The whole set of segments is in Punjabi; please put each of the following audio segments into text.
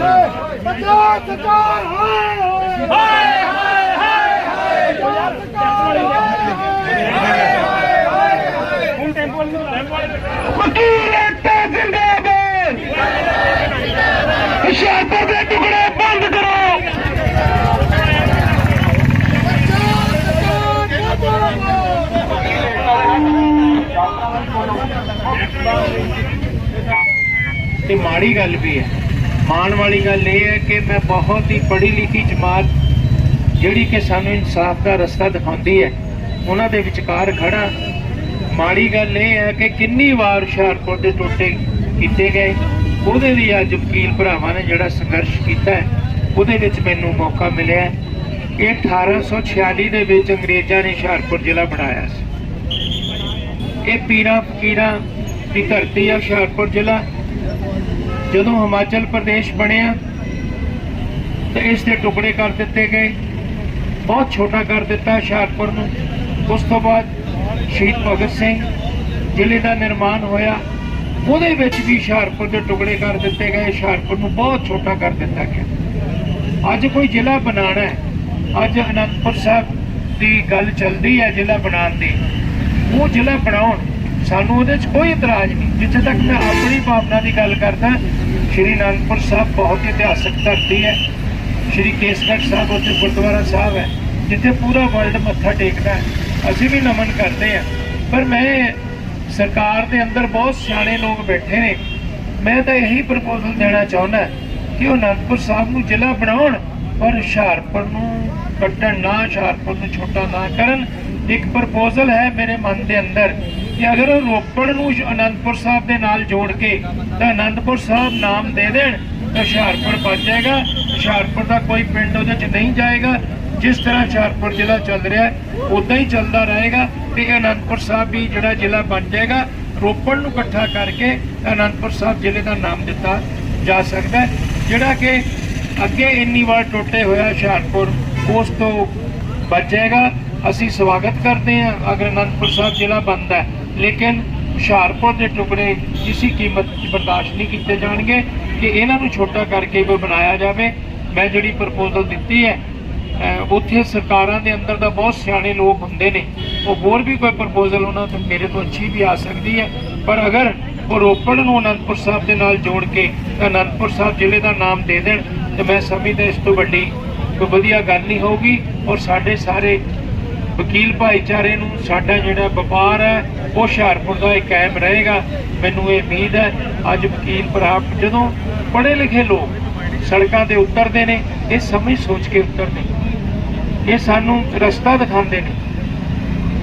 ਪੰਜਾਬ ਸਰਕਾਰ ਹਾਏ ਹਾਏ ਹਾਏ ਹਾਏ ਹਾਏ ਪੰਜਾਬ ਸਰਕਾਰ ਹਾਏ ਹਾਏ ਹੁਣ ਟੈਂਪੋ ਵਕੀਲ ਏਕਤਾ ਜ਼ਿੰਦਾਬਾਦ ਹੁਸ਼ਿਆਰਪੁਰ ਦੇ ਟੁਕੜੇ ਬੰਦ ਕਰੋ ਤੇ ਮਾੜੀ ਗੱਲ ਵੀ ਹੈ। ਮਾਣ ਵਾਲੀ ਗੱਲ ਇਹ ਹੈ ਕਿ ਮੈਂ ਬਹੁਤ ਹੀ ਪੜ੍ਹੀ ਲਿਖੀ ਜਮਾਤ ਜਿਹੜੀ ਕਿ ਸਾਨੂੰ ਇਨਸਾਫ ਦਾ ਰਸਤਾ ਦਿਖਾਉਂਦੀ ਹੈ, ਉਹਨਾਂ ਦੇ ਵਿਚਕਾਰ ਖੜਾ ਮਾੜੀ ਗੱਲ ਇਹ ਹੈ ਕਿ ਕਿੰਨੀ ਵਾਰ ਹੁਸ਼ਿਆਰਪੁਰ ਦੇ ਟੋਟੇ ਕੀਤੇ ਗਏ, ਉਹਦੇ ਲਈ ਅੱਜ ਵਕੀਲ ਭਰਾਵਾਂ ਨੇ ਜਿਹੜਾ ਸੰਘਰਸ਼ ਕੀਤਾ ਹੈ, ਉਹਦੇ ਵਿੱਚ ਮੈਨੂੰ ਮੌਕਾ ਮਿਲਿਆ ਹੈ। ਇਹ 1846 ਦੇ ਵਿੱਚ ਅੰਗਰੇਜ਼ਾਂ ਨੇ ਹੁਸ਼ਿਆਰਪੁਰ ਜ਼ਿਲ੍ਹਾ ਬਣਾਇਆ ਸੀ। ਇਹ ਪੀਰਾਂ ਫਕੀਰਾਂ ਦੀ ਧਰਤੀ ਹੈ ਹੁਸ਼ਿਆਰਪੁਰ ਜ਼ਿਲ੍ਹਾ। ਜਦੋਂ ਹਿਮਾਚਲ ਪ੍ਰਦੇਸ਼ ਬਣਿਆ, ਤਾਂ ਇਸ ਦੇ ਟੁਕੜੇ ਕਰ ਦਿੱਤੇ ਗਏ। ਬਹੁਤ ਛੋਟਾ ਕਰ ਦਿੱਤਾ ਹੁਸ਼ਿਆਰਪੁਰ ਨੂੰ। ਉਸ ਤੋਂ ਬਾਅਦ ਸ਼ਹੀਦ ਭਗਤ ਸਿੰਘ ਜ਼ਿਲ੍ਹੇ ਦਾ ਨਿਰਮਾਣ ਹੋਇਆ। ਉਹਦੇ ਵਿੱਚ ਵੀ ਹੁਸ਼ਿਆਰਪੁਰ ਦੇ ਟੁਕੜੇ ਕਰ ਦਿੱਤੇ ਗਏ। ਹੁਸ਼ਿਆਰਪੁਰ ਨੂੰ ਬਹੁਤ ਛੋਟਾ ਕਰ ਦਿੱਤਾ ਗਿਆ। ਅੱਜ ਕੋਈ ਜ਼ਿਲ੍ਹਾ ਬਣਾਉਣਾ ਹੈ, ਅੱਜ ਅਨੰਦਪੁਰ ਸਾਹਿਬ ਦੀ ਗੱਲ ਚੱਲਦੀ ਹੈ ਜ਼ਿਲ੍ਹਾ ਬਣਾਉਣ ਦੀ। ਉਹ ਜ਼ਿਲ੍ਹਾ ਬਣਾਉਣ ਸਾਨੂੰ ਉਹਦੇ 'ਚ ਕੋਈ ਇਤਰਾਜ਼ ਨਹੀਂ। ਜਿੱਥੇ ਤੱਕ ਮੈਂ ਆਪਣੀ ਭਾਵਨਾ ਦੀ ਗੱਲ ਕਰਦਾ ਸ਼੍ਰੀ ਅਨੰਦਪੁਰ ਸਾਹਿਬ ਬਹੁਤ ਇਤਿਹਾਸਕ ਧਰਤੀ ਹੈ। ਸ਼੍ਰੀ ਕੇਸਗੜ੍ਹ ਸਾਹਿਬ ਉੱਥੇ ਗੁਰਦੁਆਰਾ ਸਾਹਿਬ ਹੈ, ਜਿੱਥੇ ਪੂਰਾ ਵਰਲਡ ਮੱਥਾ ਟੇਕਦਾ ਹੈ। ਅਸੀਂ ਵੀ ਨਮਨ ਕਰਦੇ ਹਾਂ। ਪਰ ਮੈਂ ਸਰਕਾਰ ਦੇ ਅੰਦਰ ਬਹੁਤ ਸਿਆਣੇ ਲੋਕ ਬੈਠੇ ਨੇ। ਮੈਂ ਤਾਂ ਇਹੀ ਪ੍ਰਪੋਜ਼ਲ ਦੇਣਾ ਚਾਹੁੰਦਾ ਕਿ ਉਹ ਅਨੰਦਪੁਰ ਸਾਹਿਬ ਨੂੰ ਜ਼ਿਲ੍ਹਾ ਬਣਾਉਣ, ਪਰ ਹੁਸ਼ਿਆਰਪੁਰ ਨੂੰ ਕੱਟਣ, ਨਾ ਹੁਸ਼ਿਆਰਪੁਰ ਨੂੰ ਛੋਟਾ ਨਾ ਕਰਨ। ਇੱਕ ਪ੍ਰਪੋਜ਼ਲ ਹੈ ਮੇਰੇ ਮਨ ਦੇ ਅੰਦਰ ਕਿ ਅਗਰ ਰੋਪੜ ਨੂੰ ਅਨੰਦਪੁਰ ਸਾਹਿਬ ਦੇ ਨਾਲ ਜੋੜ ਕੇ ਤਾਂ ਅਨੰਦਪੁਰ ਸਾਹਿਬ ਨਾਮ ਦੇ ਦੇਣ, ਤਾਂ ਹੁਸ਼ਿਆਰਪੁਰ ਬਚ ਜਾਏਗਾ। ਹੁਸ਼ਿਆਰਪੁਰ ਦਾ ਕੋਈ ਪਿੰਡ ਉਹਦੇ 'ਚ ਨਹੀਂ ਜਾਏਗਾ। ਜਿਸ ਤਰ੍ਹਾਂ ਹੁਸ਼ਿਆਰਪੁਰ ਜ਼ਿਲ੍ਹਾ ਚੱਲ ਰਿਹਾ ਉਦਾਂ ਹੀ ਚੱਲਦਾ ਰਹੇਗਾ ਤੇ ਅਨੰਦਪੁਰ ਸਾਹਿਬ ਵੀ ਜਿਹੜਾ ਜ਼ਿਲ੍ਹਾ ਬਣ ਜਾਏਗਾ। ਰੋਪੜ ਨੂੰ ਇਕੱਠਾ ਕਰਕੇ ਅਨੰਦਪੁਰ ਸਾਹਿਬ ਜ਼ਿਲ੍ਹੇ ਦਾ ਨਾਮ ਦਿੱਤਾ ਜਾ ਸਕਦਾ ਜਿਹੜਾ ਕਿ ਅੱਗੇ ਇੰਨੀ ਵਾਰ ਟੁੱਟੇ ਹੋਇਆ ਹੁਸ਼ਿਆਰਪੁਰ, ਉਸ ਤੋਂ ਬਚ ਜਾਏਗਾ। ਅਸੀਂ ਸਵਾਗਤ ਕਰਦੇ ਹਾਂ। ਅਗਰ ਅਨੰਦਪੁਰ ਸਾਹਿਬ ਜ਼ਿਲ੍ਹਾ ਬਣਦਾ ਲੇਕਿਨ ਹੁਸ਼ਿਆਰਪੁਰ ਦੇ ਟੁਕੜੇ ਕਿਸੇ ਕੀਮਤ 'ਚ ਬਰਦਾਸ਼ਤ ਨਹੀਂ ਕੀਤੇ ਜਾਣਗੇ ਕਿ ਇਹਨਾਂ ਨੂੰ ਛੋਟਾ ਕਰਕੇ ਕੋਈ ਬਣਾਇਆ ਜਾਵੇ। ਮੈਂ ਜਿਹੜੀ ਪ੍ਰਪੋਜ਼ਲ ਦਿੱਤੀ ਹੈ ਉੱਥੇ ਸਰਕਾਰਾਂ ਦੇ ਅੰਦਰ ਤਾਂ ਬਹੁਤ ਸਿਆਣੇ ਲੋਕ ਹੁੰਦੇ ਨੇ। ਉਹ ਹੋਰ ਵੀ ਕੋਈ ਪ੍ਰਪੋਜ਼ਲ ਉਹਨਾਂ ਤੋਂ ਮੇਰੇ ਤੋਂ ਅੱਛੀ ਵੀ ਆ ਸਕਦੀ ਹੈ। ਪਰ ਅਗਰ ਉਹ ਰੋਪੜ ਨੂੰ ਅਨੰਦਪੁਰ ਸਾਹਿਬ ਦੇ ਨਾਲ ਜੋੜ ਕੇ ਅਨੰਦਪੁਰ ਸਾਹਿਬ ਜ਼ਿਲ੍ਹੇ ਦਾ ਨਾਮ ਦੇ ਦੇਣ, ਤੇ ਮੈਂ ਸਮਝਦਾ ਇਸ ਤੋਂ ਵੱਡੀ ਕੋਈ ਵਧੀਆ ਗੱਲ ਨਹੀਂ ਹੋਊਗੀ ਔਰ ਸਾਡੇ ਸਾਰੇ ਵਕੀਲ ਭਾਈਚਾਰੇ ਨੂੰ ਸਾਡਾ ਜਿਹੜਾ ਵਪਾਰ ਹੈ, ਉਹ ਹੁਸ਼ਿਆਰਪੁਰ ਦਾ ਇਹ ਕਾਇਮ ਰਹੇਗਾ। ਮੈਨੂੰ ਇਹ ਉਮੀਦ ਹੈ, ਅੱਜ ਵਕੀਲ ਭਰਾ ਜਦੋਂ ਪੜ੍ਹੇ ਲਿਖੇ ਲੋਕ ਸੜਕਾਂ ਤੇ ਉਤਰਦੇ ਨੇ, ਇਹ ਸਮਝ ਸੋਚ ਕੇ ਉਤਰਦੇ ਇਹ ਸਾਨੂੰ ਰਸਤਾ ਦਿਖਾਉਂਦੇ ਨੇ।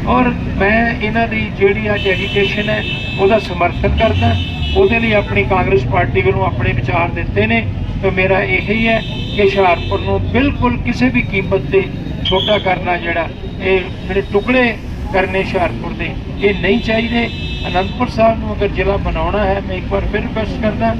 ਔਰ ਮੈਂ ਇਹਨਾਂ ਦੀ ਜਿਹੜੀ ਅੱਜ ਐਜੀਟੇਸ਼ਨ ਹੈ, ਉਹਦਾ ਸਮਰਥਨ ਕਰਦਾ। ਉਹਦੇ ਲਈ ਆਪਣੀ ਕਾਂਗਰਸ ਪਾਰਟੀ ਵੱਲੋਂ ਆਪਣੇ ਵਿਚਾਰ ਦਿੱਤੇ ਨੇ। ਤੇ ਮੇਰਾ ਇਹੀ ਹੈ ਕਿ ਹੁਸ਼ਿਆਰਪੁਰ ਨੂੰ ਬਿਲਕੁਲ ਕਿਸੇ ਵੀ ਕੀਮਤ ਤੇ ਛੋਟਾ ਕਰਨਾ ਜਿਹੜਾ ਇਹ ਜਿਹੜੇ ਟੁਕੜੇ ਕਰਨੇ ਹੁਸ਼ਿਆਰਪੁਰ ਦੇ, ਇਹ ਨਹੀਂ ਚਾਹੀਦੇ। ਅਨੰਦਪੁਰ ਸਾਹਿਬ ਨੂੰ ਅਗਰ ਜ਼ਿਲ੍ਹਾ ਬਣਾਉਣਾ ਹੈ, ਮੈਂ ਇੱਕ ਵਾਰ ਫਿਰ ਰਿਕਵੈਸਟ ਕਰਦਾ,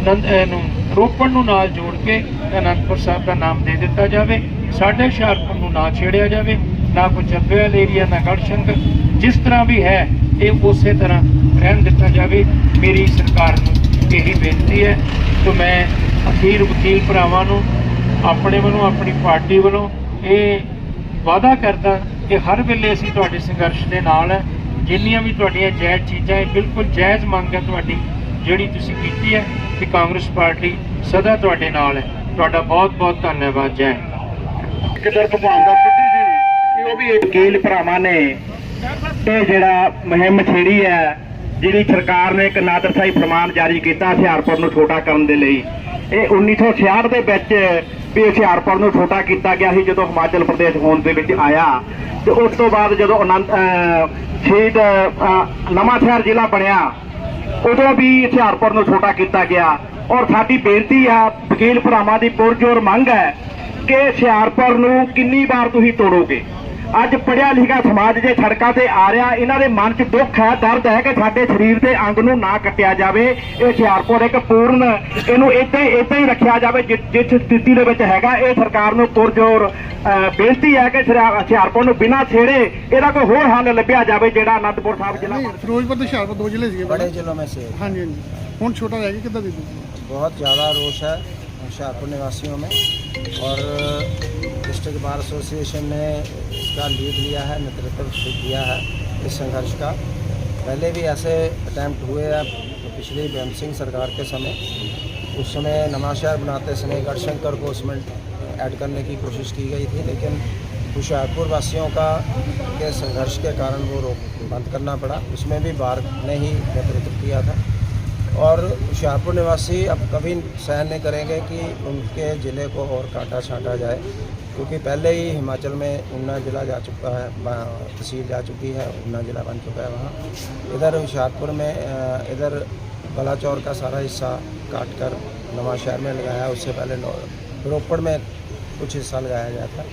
ਅਨੰਦ ਨੂੰ ਰੋਪੜ ਨੂੰ ਨਾਲ ਜੋੜ ਕੇ ਅਨੰਦਪੁਰ ਸਾਹਿਬ ਦਾ ਨਾਮ ਦੇ ਦਿੱਤਾ ਜਾਵੇ। ਸਾਡੇ ਹੁਸ਼ਿਆਰਪੁਰ ਨੂੰ ਨਾ ਛੇੜਿਆ ਜਾਵੇ, ਨਾ ਕੋਈ ਚੱਬੇਵਾਲ ਏਰੀਆ ਨਾ ਗੜਸ਼ੰਕਰ, ਜਿਸ ਤਰ੍ਹਾਂ ਵੀ ਹੈ, ਇਹ ਉਸੇ ਤਰ੍ਹਾਂ ਰਹਿਣ ਦਿੱਤਾ ਜਾਵੇ। ਮੇਰੀ ਸਰਕਾਰ ਨੂੰ ਇਹੀ ਬੇਨਤੀ ਹੈ ਕਿ ਮੈਂ ਅਖੀਰ ਵਕੀਲ ਭਰਾਵਾਂ ਨੂੰ ਆਪਣੇ ਵੱਲੋਂ, ਆਪਣੀ ਪਾਰਟੀ ਵੱਲੋਂ ਇਹ ਵਾਅਦਾ ਕਰਦਾ ਕਿ ਹਰ ਵੇਲੇ ਅਸੀਂ ਤੁਹਾਡੇ ਸੰਘਰਸ਼ ਦੇ ਨਾਲ ਹੈ। ਜਿੰਨੀਆਂ ਵੀ ਤੁਹਾਡੀਆਂ ਜਾਇਜ਼ ਚੀਜ਼ਾਂ ਹੈ ਬਿਲਕੁਲ ਜਾਇਜ਼ ਮੰਗ ਹੈ ਤੁਹਾਡੀ, ਜਿਹੜੀ ਤੁਸੀਂ ਕੀਤੀ ਹੈ ਕਿ ਕਾਂਗਰਸ ਪਾਰਟੀ ਸਦਾ ਤੁਹਾਡੇ ਨਾਲ ਹੈ। ਤੁਹਾਡਾ ਬਹੁਤ ਬਹੁਤ ਧੰਨਵਾਦ, ਜੈ ਹਿੰਦ। ਕਿਦਰ ਭਗਵਾਨ ਦਾ ਸਿੱਧੀ ਜੀ? ਕਿ ਉਹ ਵੀ ਵਕੀਲ ਭਰਾਵਾਂ ਨੇ। ਇਹ ਜਿਹੜਾ ਮੁਹਿੰਮ ਛੇੜੀ ਹੈ, ਜਿਹੜੀ ਸਰਕਾਰ ਨੇ ਇੱਕ ਨਾਦਰਸ਼ਾਹੀ ਫਰਮਾਨ ਜਾਰੀ ਕੀਤਾ ਹੁਸ਼ਿਆਰਪੁਰ ਨੂੰ ਛੋਟਾ ਕਰਨ ਦੇ ਲਈ। ਇਹ 1966 ਦੇ ਵਿੱਚ ਵੀ ਹੁਸ਼ਿਆਰਪੁਰ ਨੂੰ ਛੋਟਾ ਕੀਤਾ ਗਿਆ ਸੀ, ਜਦੋਂ ਹਿਮਾਚਲ ਪ੍ਰਦੇਸ਼ ਹੋਂਦ ਦੇ ਵਿੱਚ ਆਇਆ। ਤੇ ਉਸ ਤੋਂ ਬਾਅਦ ਜਦੋਂ ਆਨੰਦ ਸ਼ਹੀਦ ਨਵਾਂਸ਼ਹਿਰ ਜ਼ਿਲ੍ਹਾ ਬਣਿਆ, ਉਦੋਂ ਵੀ ਹੁਸ਼ਿਆਰਪੁਰ ਨੂੰ ਛੋਟਾ ਕੀਤਾ ਗਿਆ। ਔਰ ਸਾਡੀ ਬੇਨਤੀ ਆ, ਵਕੀਲ ਭਰਾਵਾਂ ਦੀ ਪੁਰਜੋਰ ਮੰਗ ਹੈ ਕਿ ਹੁਸ਼ਿਆਰਪੁਰ ਨੂੰ ਕਿੰਨੀ ਵਾਰ ਤੁਸੀਂ ਤੋੜੋਗੇ? ਅੱਜ ਪੜਿਆ ਲਿਖਿਆ ਸਮਾਜ ਜੇ ਸੜਕਾਂ ਤੇ ਆ ਰਿਹਾ ਇਹਨਾਂ ਦੇ ਮਨ 'ਚ ਦੁੱਖ ਹੈ ਦਰਦ ਹੈ ਕਿ ਸਾਡੇ ਸਰੀਰ ਦੇ ਅੰਗ ਨੂੰ ਨਾ ਕੱਟਿਆ ਜਾਵੇ ਇਹ ਹੁਸ਼ਿਆਰਪੁਰ ਇੱਕ ਪੂਰਨ ਇਹਨੂੰ ਇੱਦਾਂ ਇੱਦਾਂ ਹੀ ਰੱਖਿਆ ਜਾਵੇ ਜਿ- ਜਿਸ ਸਥਿਤੀ ਦੇ ਵਿੱਚ ਹੈਗਾ ਇਹ ਸਰਕਾਰ ਨੂੰ ਪੁਰਜੋਰ ਅਹ, ਬੇਨਤੀ ਹੈ ਕਿ ਸ਼ਰਾ- ਹੁਸ਼ਿਆਰਪੁਰ ਨੂੰ ਬਿਨਾਂ ਛੇੜੇ ਇਹਦਾ ਕੋਈ ਹੋਰ ਹੱਲ ਲੱਭਿਆ ਜਾਵੇ ਜਿਹੜਾ ਅਨੰਦਪੁਰ ਸਾਹਿਬ ਜ਼ਿਲ੍ਹਾ ਨਹੀਂ ਫਿਰੋਜ਼ਪੁਰ ਤੇ ਹੁਸ਼ਿਆਰਪੁਰ ਦੋ ਜ਼ਿਲ੍ਹੇ ਸੀਗੇ बड़े ਪਹਿਲਾਂ। जिलों में से एक। ਹਾਂਜੀ ਹਾਂਜੀ ਹੁਣ ਛੋਟਾ ਰਹਿ ਗਿਆ ਕਿੱਦਾਂ ਦੇ ਦੂਜੀ बहुत ज़्यादा रोष है होशियारपुर निवासियों में और डिस्ट्रिक्ट बार एसोसिएशन ने इसका लीड लिया है, नेतृत्व किया है इस संघर्ष का। पहले भी ऐसे अटैम्प्ट हुए हैं, पिछली बेम सिंह सरकार के समय। उस समय नवाशहर बनाते समय गढ़शंकर को उसमें ऐड करने की कोशिश की गई थी, लेकिन होशियारपुर वासियों का के संघर्ष के कारण वो रोक बंद करना पड़ा। उसमें भी बार ने ही नेतृत्व किया था। और होशियारपुर निवासी अब कभी सहन नहीं करेंगे कि उनके ज़िले को और काटा छांटा जाए। क्योंकि पहले ही हिमाचल में ऊना ज़िला जा चुका है तहसील जा चुकी है ऊना ज़िला बन चुका है वहाँ। इधर होशियारपुर में इधर बलाचौर का सारा हिस्सा काट कर नवा शहर में लगाया, उससे पहले रोपड़ में कुछ हिस्सा लगाया गया था।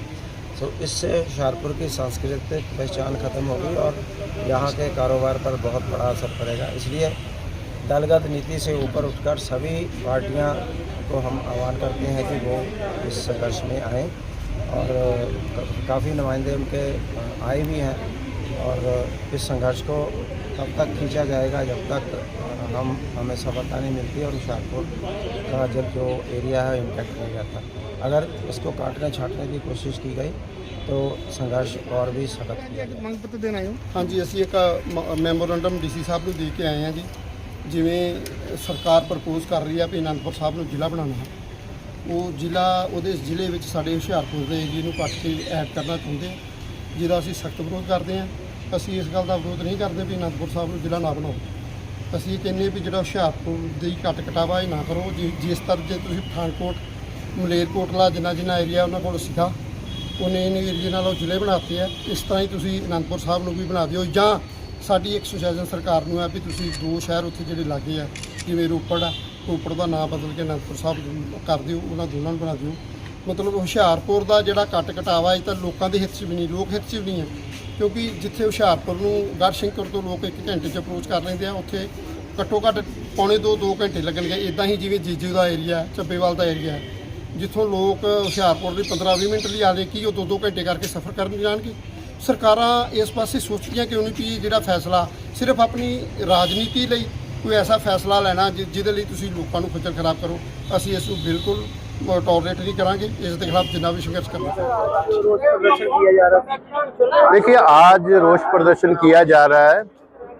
तो इससे होशियारपुर की सांस्कृतिक पहचान खत्म होगी और यहाँ के कारोबार पर बहुत बड़ा असर पड़ेगा। इसलिए दलगत नीति से ऊपर उठकर सभी पार्टियाँ को हम आह्वान करते हैं कि वो इस संघर्ष में आएँ। और काफ़ी नुमाइंदे उनके आए भी हैं और इस संघर्ष को तब तक खींचा जाएगा जब तक हम हमें सफलता नहीं मिलती और होशियारपुर का जब जो एरिया है इम्पैक्ट नहीं जाता अगर इसको काटने छाटने की कोशिश की गई तो संघर्ष और भी सख्त किया जाएगा ਮੰਗ ਪੱਤਰ ਦੇਣ ਆਏ ਹੋ ਹਾਂਜੀ ਅਸੀਂ ਇੱਕ ਮ- ਮੈਮੋਰੰਡਮ ਡੀਸੀ ਸਾਹਿਬ ਨੂੰ ਦੇ ਕੇ ਆਏ ਹਾਂ ਜੀ ਜਿਵੇਂ ਸਰਕਾਰ ਪ੍ਰਪੋਜ਼ ਕਰ ਰਹੀ ਹੈ ਵੀ ਅਨੰਦਪੁਰ ਸਾਹਿਬ ਨੂੰ ਜ਼ਿਲ੍ਹਾ ਬਣਾਉਣਾ ਹੈ ਉਹ ਜ਼ਿਲ੍ਹਾ ਉਹਦੇ ਜ਼ਿਲ੍ਹੇ ਵਿੱਚ ਸਾਡੇ ਹੁਸ਼ਿਆਰਪੁਰ ਦੇ ਏਰੀਏ ਨੂੰ ਕੱਟ ਕੇ ਐਡ ਕਰਨਾ ਚਾਹੁੰਦੇ ਆ, ਜਿਹਦਾ ਅਸੀਂ ਸਖਤ ਵਿਰੋਧ ਕਰਦੇ ਹਾਂ ਅਸੀਂ ਇਸ ਗੱਲ ਦਾ ਵਿਰੋਧ ਨਹੀਂ ਕਰਦੇ ਵੀ ਅਨੰਦਪੁਰ ਸਾਹਿਬ ਨੂੰ ਜ਼ਿਲ੍ਹਾ ਨਾ ਬਣਾਓ। ਅਸੀਂ ਇਹ ਕਹਿੰਦੇ ਵੀ ਜਿਹੜਾ ਹੁਸ਼ਿਆਰਪੁਰ ਦੀ ਕੱਟ ਕਟਾਵਾ ਇਹ ਨਾ ਕਰੋ। ਜਿ- ਜਿਸ ਤਰ੍ਹਾਂ ਜੇ ਤੁਸੀਂ ਪਠਾਨਕੋਟ ਮਲੇਰਕੋਟਲਾ ਜਿੰਨਾ ਜਿੰਨਾ ਏਰੀਆ ਉਹਨਾਂ ਕੋਲ ਸੀਗਾ, ਉਹਨੇ ਇਹਨੇ ਏਰੀਏ ਨਾਲ ਉਹ ਜ਼ਿਲ੍ਹੇ ਬਣਾਤੇ ਆ। ਇਸ ਤਰ੍ਹਾਂ ਹੀ ਤੁਸੀਂ ਅਨੰਦਪੁਰ ਸਾਹਿਬ ਨੂੰ ਵੀ ਬਣਾ ਦਿਓ। ਜਾਂ ਸਾਡੀ ਇੱਕ ਸੁਸ਼ਾਸਨ ਸਰਕਾਰ ਨੂੰ ਆ ਵੀ ਤੁਸੀਂ ਦੋ ਸ਼ਹਿਰ ਉੱਥੇ ਜਿਹੜੇ ਲਾਗੇ ਆ, ਜਿਵੇਂ ਰੋਪੜ ਆ ਰੋਪੜ ਦਾ ਨਾਮ ਬਦਲ ਕੇ ਅਨੰਦਪੁਰ ਸਾਹਿਬ ਕਰ ਦਿਓ, ਉਹਨਾਂ ਦੋਨਾਂ ਨੂੰ ਬਣਾ ਦਿਓ। ਮਤਲਬ ਹੁਸ਼ਿਆਰਪੁਰ ਦਾ ਜਿਹੜਾ ਕੱਟ ਘਟਾਵਾ ਇਹ ਤਾਂ ਲੋਕਾਂ ਦੇ ਹਿੱਤ 'ਚ ਵੀ ਨਹੀਂ, ਲੋਕ ਹਿੱਤ 'ਚ ਵੀ ਨਹੀਂ ਹੈ। ਕਿਉਂਕਿ ਜਿੱਥੇ ਹੁਸ਼ਿਆਰਪੁਰ ਨੂੰ ਗੜਸ਼ੰਕਰ ਤੋਂ ਲੋਕ ਇੱਕ ਘੰਟੇ 'ਚ ਅਪਰੋਚ ਕਰ ਲੈਂਦੇ ਆ, ਉੱਥੇ ਘੱਟੋ ਘੱਟ ਪੌਣੇ ਦੋ ਦੋ ਘੰਟੇ ਲੱਗਣਗੇ। ਇਦਾਂ ਹੀ ਜਿਵੇਂ ਜੀਜੂ ਦਾ ਏਰੀਆ ਚੱਬੇਵਾਲ ਦਾ ਏਰੀਆ ਜਿੱਥੋਂ ਲੋਕ ਹੁਸ਼ਿਆਰਪੁਰ ਲਈ 15-20 ਮਿੰਟ ਲਈ ਆਦੇ ਕੀ ਉਹ ਦੋ ਦੋ ਘੰਟੇ ਕਰਕੇ ਸਫ਼ਰ ਕਰਨ ਜਾਣਗੇ। ਸਰਕਾਰਾਂ ਇਸ ਪਾਸੇ ਸੋਚਦੀਆਂ ਕਿਉਂ ਨਹੀਂ ਕਿ ਜਿਹੜਾ ਫੈਸਲਾ ਸਿਰਫ ਆਪਣੀ ਰਾਜਨੀਤੀ ਲਈ ਕੋਈ ਐਸਾ ਫੈਸਲਾ ਲੈਣਾ ਜਿ- ਜਿਹਦੇ ਲਈ ਤੁਸੀਂ ਲੋਕਾਂ ਨੂੰ ਖੱਜਲ ਖਰਾਬ ਕਰੋ ਅਸੀਂ ਇਸ ਨੂੰ ਬਿਲਕੁਲ ਟੋਲਰੇਟ ਨਹੀਂ ਕਰਾਂਗੇ ਇਸ ਦੇ ਖਿਲਾਫ ਜਿੰਨਾ ਵੀ ਸੰਘਰਸ਼ ਕਰਨਾ देखिए आज रोष प्रदर्शन किया जा रहा है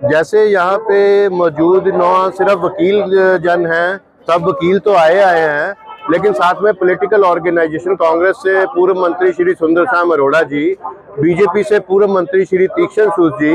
जैसे यहाँ पे मौजूद नौ सिर्फ वकील जन हैं सब वकील तो आए आए हैं लेकिन साथ में पॉलिटिकल ऑर्गेनाइजेशन कांग्रेस से पूर्व मंत्री श्री सुंदर श्याम अरोड़ा जी बीजेपी से पूर्व मंत्री श्री तीक्षण सूद जी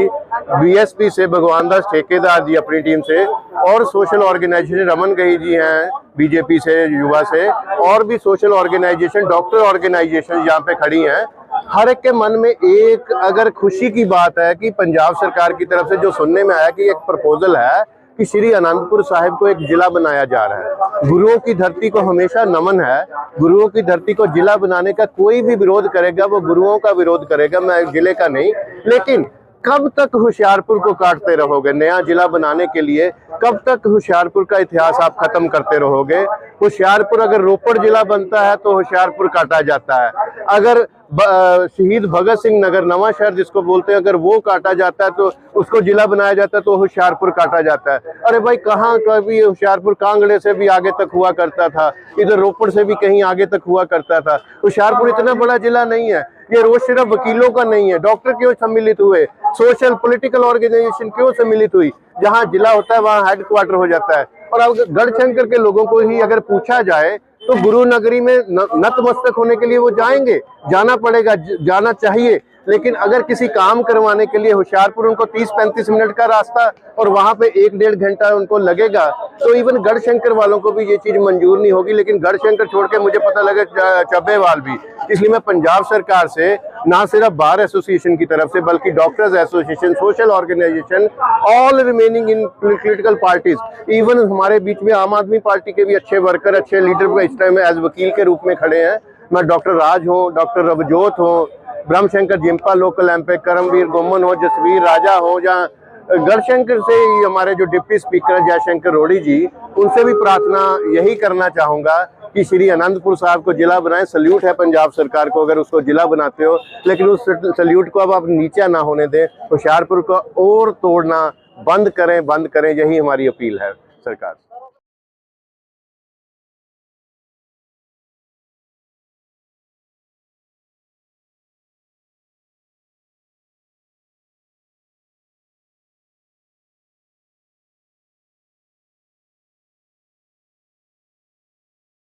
बीएसपी से भगवान दास ठेकेदार जी अपनी टीम से, और सोशल ऑर्गेनाइजेशन रमन गही जी हैं बीजेपी से, युवा से, और भी सोशल ऑर्गेनाइजेशन डॉक्टर ऑर्गेनाइजेशन यहाँ पे खड़ी हैं। हर एक के मन में एक अगर खुशी की बात है कि पंजाब सरकार की तरफ़ से जो सुनने में आया कि एक प्रपोजल है कि श्री अनंतपुर साहिब को एक जिला बनाया जा रहा है। गुरुओं की धरती को हमेशा नमन है। गुरुओं की धरती को जिला बनाने का कोई भी विरोध करेगा, वो गुरुओं का विरोध करेगा, मैं ज़िले का नहीं। लेकिन कब तक होशियारपुर को काटते रहोगे? नया जिला बनाने के लिए कब तक होशियारपुर का इतिहास आप खत्म करते रहोगे? होशियारपुर अगर रोपड़ जिला बनता है तो होशियारपुर काटा जाता है। अगर शहीद भगत सिंह नगर, नवा शहर जिसको बोलते हैं, अगर वो काटा जाता है तो उसको जिला बनाया जाता है तो होशियारपुर काटा जाता है। अरे भाई, कहाँ कभी होशियारपुर कांगड़े से भी आगे तक हुआ करता था? इधर रोपड़ से भी कहीं आगे तक हुआ करता था? होशियारपुर इतना बड़ा जिला नहीं है। ये रोज सिर्फ़ वकीलों का नहीं है। डॉक्टर क्यों सम्मिलित हुए? सोशल, पॉलिटिकल ऑर्गेनाइजेशन क्यों सम्मिलित हुई? जहाँ जिला होता है, वहाँ हेडक्वार्टर हो जाता है। और अब गढ़शंकर के लोगों को ही अगर पूछा जाए तो गुरु नगरी में न- नतमस्तक होने के लिए वो जाएंगे जाना पड़ेगा ज- जाना चाहिए लेकिन अगर किसी काम करवाने के लिए होशियारपुर उनको 30-35 मिनट का रास्ता और वहाँ पे एक डेढ़ घंटा उनको लगेगा तो इवन गढ़शंकर वालों को भी ये चीज़ मंजूर नहीं होगी। लेकिन गढ़शंकर छोड़ के मुझे पता लगे चब्बेवाल भी। इसलिए मैं पंजाब सरकार से ना सिर्फ़ बार एसोसिएशन की तरफ़ से, बल्कि doctors association social organisation all remaining in political parties even हमारे बीच में आम आदमी पार्टी के भी अच्छे वर्कर अच्छे लीडर इस टाइम एज वकील के रूप में खड़े हैं। मैं डॉक्टर राज हूँ डॉक्टर रवजोत हूँ ब्रह्मशंकर जिम्पा लोकल एम पे करमवीर गोमन हो, जसवीर राजा हो, या गढ़शंकर से ही हमारे जो डिप्टी स्पीकर जयशंकर रोड़ी जी, उनसे भी प्रार्थना यही करना चाहूँगा कि श्री आनंदपुर साहब को जिला बनाएँ। सल्यूट है पंजाब सरकार को, अगर उसको जिला बनाते हो, लेकिन उस सल्यूट को अब आप नीचा ना होने दें। होशियारपुर को और तोड़ना बंद करें बंद करें, यही हमारी अपील है सरकार